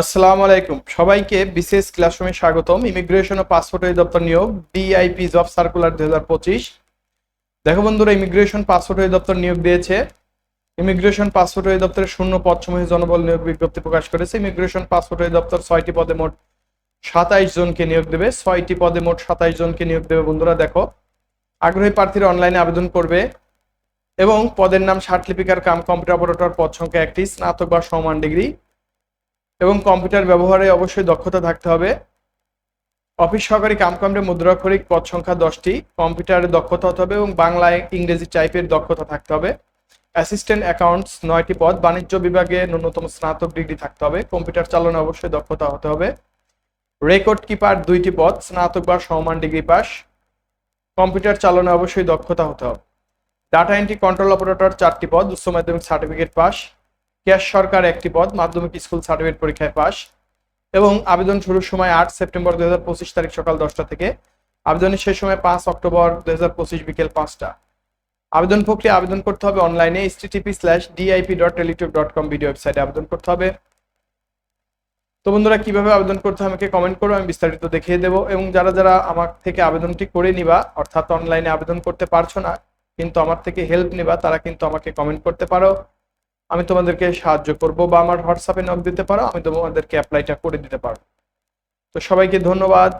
আসসালামু আলাইকুম। সবাইকে বিশেষ ক্লাসরুমে স্বাগতম। ইমিগ্রেশন ও পাসপোর্ট অধিদপ্তর নিয়োগ ডিআইপি জব সার্কুলার দুই হাজার পঁচিশ। দেখো বন্ধুরা ইমিগ্রেশন পাসপোর্ট অধিদপ্তর নিয়োগ দিয়েছে। ইমিগ্রেশন পাসপোর্ট অধিদপ্তরের শূন্য পদসমূহে জনবল নিয়োগ বিজ্ঞপ্তি প্রকাশ করেছে। ইমিগ্রেশন পাসপোর্ট অধিদপ্তর ছয়টি পদে মোট সাতাইশ জনকে নিয়োগ দেবে। ছয়টি পদে মোট সাতাইশ জনকে নিয়োগ দেবে বন্ধুরা, দেখো। আগ্রহী প্রার্থীরা অনলাইনে আবেদন করবে এবং পদের নাম লিপিকার কাম কম্পিউটার অপারেটর পদ সংখ্যা একটি, স্নাতক বা সমান ডিগ্রি। এবং কম্পিউটার ব্যবহারে অবশ্যই দক্ষতা থাকতে হবে। অফিস সহকারী কামকামরে মুদ্রাক্ষরিক পদ সংখ্যা দশটি, কম্পিউটারে দক্ষতা হতে হবে এবং বাংলায় ইংরেজি টাইপের দক্ষতা থাকতে হবে। অ্যাসিস্ট্যান্ট অ্যাকাউন্টস নয়টি পদ, বাণিজ্য বিভাগে ন্যূনতম স্নাতক ডিগ্রি থাকতে হবে, কম্পিউটার চালনে অবশ্যই দক্ষতা হতে হবে। রেকর্ড কিপার দুইটি পদ, স্নাতক বা সমান ডিগ্রি পাস, কম্পিউটার চালনে অবশ্যই দক্ষতা হতে হবে। ডাটা এন্ট্রি কন্ট্রোল অপারেটর চারটি পদ, উচ্চ মাধ্যমিক সার্টিফিকেট পাস ক্যাশ সরকার একটি পদ, মাধ্যমিক স্কুল সার্টিফিকেট পরীক্ষায় পাস এবং আবেদন শুরুর সময় আট সেপ্টেম্বর দুই হাজার পঁচিশ তারিখ সকাল দশটা থেকে। আবেদনের শেষ সময় পাঁচ অক্টোবর দুই হাজার পঁচিশ বিকেল পাঁচটা। আবেদন প্রক্রিয়া আবেদন করতে হবে অনলাইনে H TP slash DIP dot teletube dot com video ওয়েবসাইটে আবেদন করতে হবে। তো বন্ধুরা, কীভাবে আবেদন করতে হবে আমাকে কমেন্ট করো, আমি বিস্তারিত দেখিয়ে দেবো এবং যারা যারা আমার থেকে আবেদনটি করে নিবা, অর্থাৎ অনলাইনে আবেদন করতে পারছ না, কিন্তু আমার থেকে হেল্প নিবা, তারা কিন্তু আমাকে কমেন্ট করতে পারো। আমি তোমাদেরকে সাহায্য করব বা আমার হোয়াটসঅ্যাপে নক দিতে পারো, আমি তোমাদেরকে অ্যাপ্লাইটা করে দিতে পারো তো সবাইকে ধন্যবাদ।